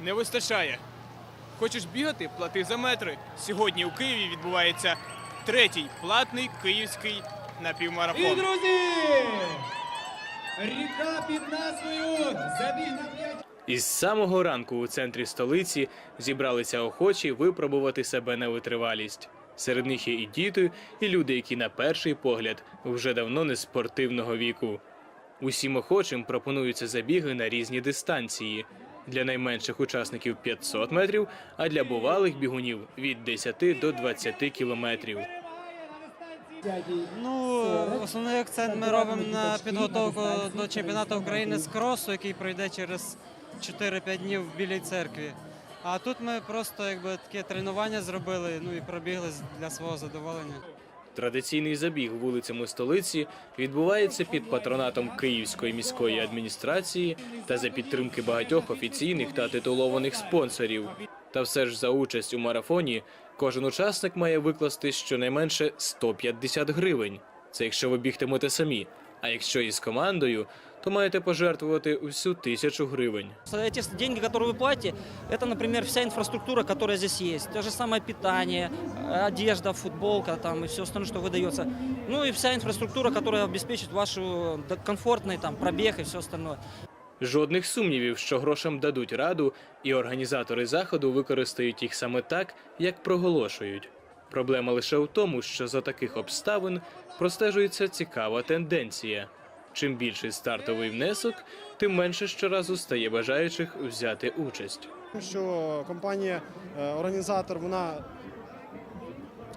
не вистачає. Хочеш бігати, плати за метри. Сьогодні у Києві відбувається третій платний київський І, друзі! Ріка під назвою Забіг на 5 Із самого ранку у центрі столиці зібралися охочі випробувати себе на витривалість. Серед них є і діти, і люди, які на перший погляд вже давно не спортивного віку. Усім охочим пропонуються забіги на різні дистанції. Для найменших учасників 500 метрів, а для бувалих бігунів від 10 до 20 кілометрів. Ну, основний акцент ми робимо на підготовку до чемпіонату України з кросу, який пройде через 4-5 днів в Білій церкві. А тут ми просто якби таке тренування зробили, ну і пробігли для свого задоволення. Традиційний забіг вулицями столиці відбувається під патронатом Київської міської адміністрації та за підтримки багатьох офіційних та титулованих спонсорів. Та все ж за участь у марафоні кожен учасник має викласти щонайменше 150 гривень. Це якщо ви бігтимете самі. А якщо із командою, то маєте пожертвувати всю тисячу гривень. Эти деньги, которые вы платите, это, например, вся инфраструктура, которая здесь есть. То же самое питание, э, одежда, футболка там, и все остальное, что выдается. Ну и вся инфраструктура, которая обеспечит вашу да, комфортный там, пробег и все остальное. Жодних сумнівів, що грошам дадуть раду, і організатори заходу використають їх саме так, як проголошують. Проблема лише в тому, що за таких обставин простежується цікава тенденція. Чим більший стартовий внесок, тим менше щоразу стає бажаючих взяти участь. Що компанія е, організатор вона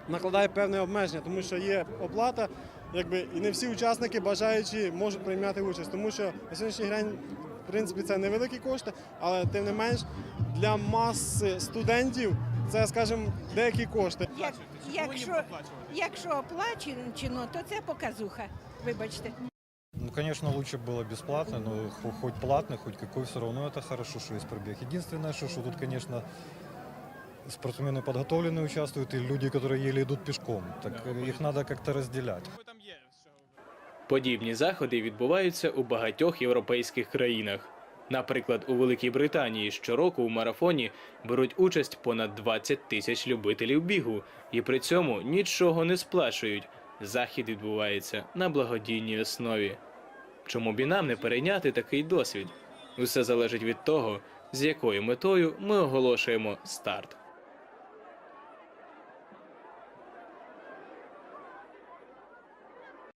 накладає певне обмеження, тому що є оплата, якби і не всі учасники бажаючі можуть прийняти участь, тому що на сьогоднішній день, в принципі, це невеликі кошти, але тим не менш для маси студентів це, скажімо, деякі кошти. Як, якщо, якщо оплачено, то це показуха. Вибачте. Ну, конечно, лучше было бесплатно, но хо- хоть платный, хоть какой, все равно это хорошо, что есть пробег. Единственное, что, что тут, конечно, спортсмены подготовленные участвуют и люди, которые еле идут пешком. Так э, их надо как-то разделять. Подібні заходи відбуваються у багатьох європейських країнах. Наприклад, у Великій Британії щороку у марафоні беруть участь понад 20 тисяч любителів бігу, і при цьому нічого не сплачують. Захід відбувається на благодійній основі. Чому б і нам не перейняти такий досвід? Усе залежить від того, з якою метою ми оголошуємо старт.